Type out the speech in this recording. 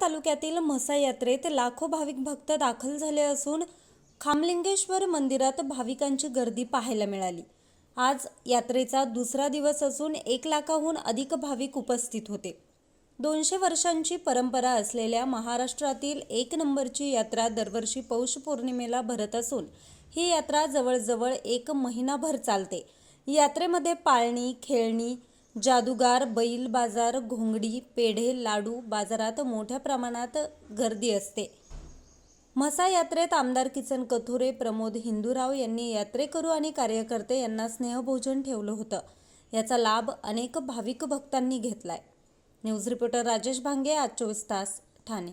तालुक्यातील म्हसा यात्रेत लाखो भाविक भक्त दाखल झाले असून खामलिंगेश्वर मंदिरात भाविकांची गर्दी पाहायला मिळाली. आज यात्रेचा दुसरा दिवस असून एक लाखाहून अधिक भाविक उपस्थित होते. दोनशे वर्षांची परंपरा असलेल्या महाराष्ट्रातील एक नंबरची यात्रा दरवर्षी पौष पौर्णिमेला भरत असून ही यात्रा जवळजवळ एक महिनाभर चालते. यात्रेमध्ये पाळणी खेळणी जादूगार बैल बाजार घोंगडी पेढे लाडू बाजारात मोठ्या प्रमाणात गर्दी असते. म्हसा यात्रेत आमदार किसन कथोरे प्रमोद हिंदूराव यांनी यात्रेकरू आणि कार्यकर्ते यांना स्नेहभोजन ठेवलं होतं. याचा लाभ अनेक भाविक भक्तांनी घेतलाय. न्यूज रिपोर्टर राजेश भांगे आज चोवीस तास ठाणे.